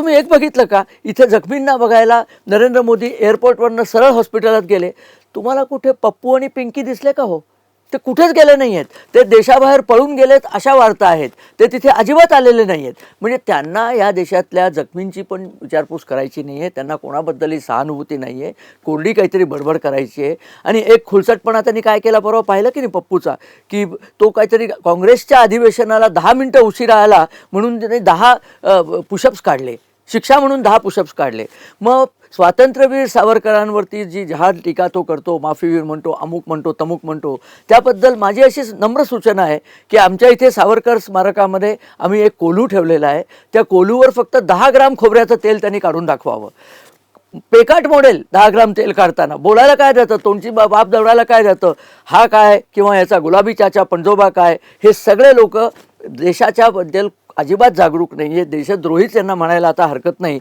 तुम्ही एक बघितलं का? इथे जखमींना बघायला नरेंद्र मोदी एअरपोर्टवरनं सरळ हॉस्पिटलात गेले. तुम्हाला कुठे पप्पू आणि पिंकी दिसले का हो? ते कुठेच गेले नाही आहेत ते देशाबाहेर पळून गेलेत अशा वार्ता आहेत. ते तिथे अजिबात आलेले नाही आहेत म्हणजे त्यांना या देशातल्या जखमींची पण विचारपूस करायची नाही आहे त्यांना कोणाबद्दलही सहानुभूती नाही आहे कोरडी काहीतरी बडबड करायची आहे. आणि एक खुलसटपणा त्यांनी काय केला परवा? पाहिलं की नाही पप्पूचा? की तो काहीतरी काँग्रेसच्या अधिवेशनाला दहा मिनटं उशिरा आला म्हणून त्याने दहा पुशअप्स काढले. शिक्षा म्हणून दहा पुशअप्स काढले. मग स्वातंत्र्यवीर सावरकरांवरती जी जहाल टीका तो करतो माफीवीर म्हणतो अमुक म्हणतो तमुक म्हणतो त्याबद्दल माझी अशी नम्र सूचना आहे की आमच्या इथे सावरकर स्मारकामध्ये आम्ही एक कोलू ठेवलेला आहे. त्या कोलूवर फक्त दहा ग्राम खोबऱ्याचं तेल त्यांनी काढून दाखवावं. पेकाट मॉडेल दहा ग्राम तेल काढताना. बोलायला काय जातं? तोंडची बा बाप दवडायला काय जातं? हा काय? किंवा याचा गुलाबी चाचा पणजोबा काय? हे सगळे लोक देशाच्याबद्दल अजिबात जागरूक नाही. आहे देशद्रोहीच यांना म्हणायला आता हरकत नाही.